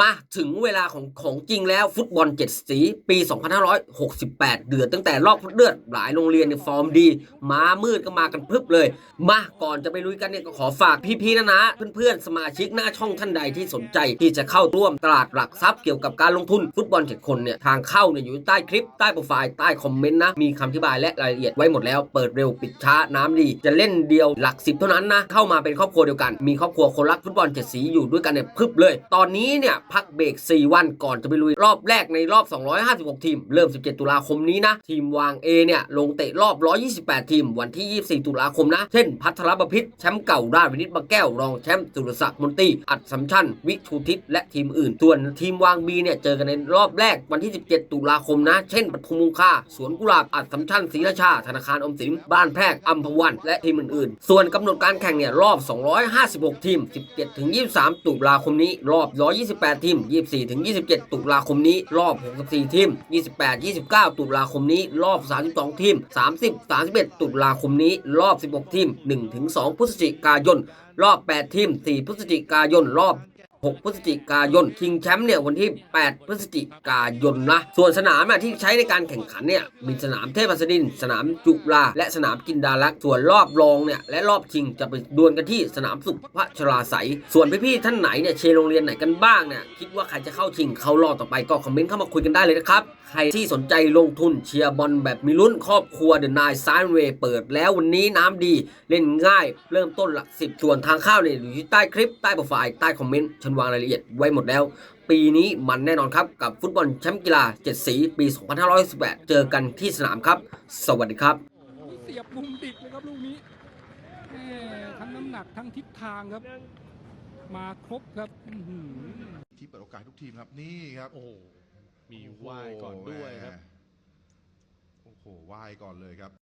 มาถึงเวลาของของจริงแล้วฟุตบอล7สีปี 2568 เดือดตั้งแต่รอบเลือดหลายโรงเรียนในฟอร์มดี มามืดก็มากันพึบเลย มาก่อนจะไปลุยกันเนี่ยก็ขอฝากพี่ๆนะนะ เพื่อนๆ สมาชิกหน้าช่องท่านใดที่สนใจที่จะเข้าร่วมตลาดหลักทรัพย์เกี่ยวกับการลงทุนฟุตบอล7คนเนี่ยทางเข้าเนี่ยอยู่ใต้คลิปใต้โปรไฟล์ใต้คอมเมนต์นะมีคำอธิบายและรายละเอียดไว้หมดแล้วเปิดเร็วปิดช้าน้ำดี จะเล่นเดียวหลักสิบเท่านั้นนะเข้ามาเป็นครอบครัวเดียวกัน มีครอบครัวคนรักฟุตบอลเจ็ดสีอยู่ด้วยกันเนี่ยพึบเลย ตอนนี้เนี่ยพักเบรก 4 วันก่อนจะไปลุยรอบแรกในรอบ 256 ทีม เริ่ม 17 ตุลาคมนี้นะ ทีมวาง A เนี่ยลงเตะรอบ 128 ทีม วันที่ 24 ตุลาคมนะ เช่น พัทรบพิษแชมป์เก่าด้านวินิตบางแก้วรองแชมป์สุรศักดิ์มนตรีอัดสัมชันวิชูทิศและทีมอื่นส่วนทีมวาง B เนี่ยเจอกันในรอบแรกวันที่ 17 ตุลาคมนะ เช่นปทุมมุงค่าสวนกุหลาบอัดสัมชันศรีราชา ธนาคารอมสินบ้านแพรกอัมพวัน และทีมอื่นๆ ส่วนกำหนดการแข่งเนี่ยรอบ 256 ทีม 17-23 ตุลาคมนี้รอบ 128 8 ทีม 24 ถึง 27 ตุลาคมนี้ รอบ 64 ทีม 28 29 ตุลาคมนี้ รอบ 32 ทีม 30 31 ตุลาคมนี้ รอบ 16 ทีม 1 ถึง 2 พฤศจิกายน รอบ 8 ทีม 4 พฤศจิกายน รอบ 6 พฤศจิกายนชิงแชมป์เนี่ยวันที่ 8 พฤศจิกายนนะ ส่วนสนามที่ใช้ในการแข่งขันเนี่ยมีสนามเทพหัสดิน สนามจุฬาและสนามจินดาลักส่วนรอบรองเนี่ยและรอบชิงจะไปดวลกันที่สนามสุขพระชราไสส่วนพี่ๆท่านไหนเนี่ยเชียร์โรงเรียนไหนกันบ้างเนี่ยคิดว่าใครจะเข้าชิงเข้ารอบต่อไปก็คอมเมนต์เข้ามาคุยกันได้เลยนะครับใครที่สนใจลงทุนเชียร์บอลแบบมีลุ้นครอบครัวเดอะนายซานเวย์เปิดแล้ววันนี้น้ำดีเล่นง่าย เริ่มต้นหลักสิบส่วนทางเข้าเนี่ยอยู่ที่ใต้คลิปใต้โปรไฟล์ใต้คอมเมนต์วางรายละเอียดไว้หมดแล้ว ปีนี้มันแน่นอนครับกับฟุตบอลแชมป์กีฬา 7 สีปี 2518 เจอกันที่สนามครับ สวัสดีครับ เสียบมุมติดเลยครับลูกนี้แม่ทั้งน้ำหนักทั้งทิศทางครับ มาครบครับอื้อหือที่เปิดโอกาสทุกทีมครับนี่ครับโอ้โหมีไหว้ก่อนด้วยครับโอ้โหไหว้ก่อนเลยครับ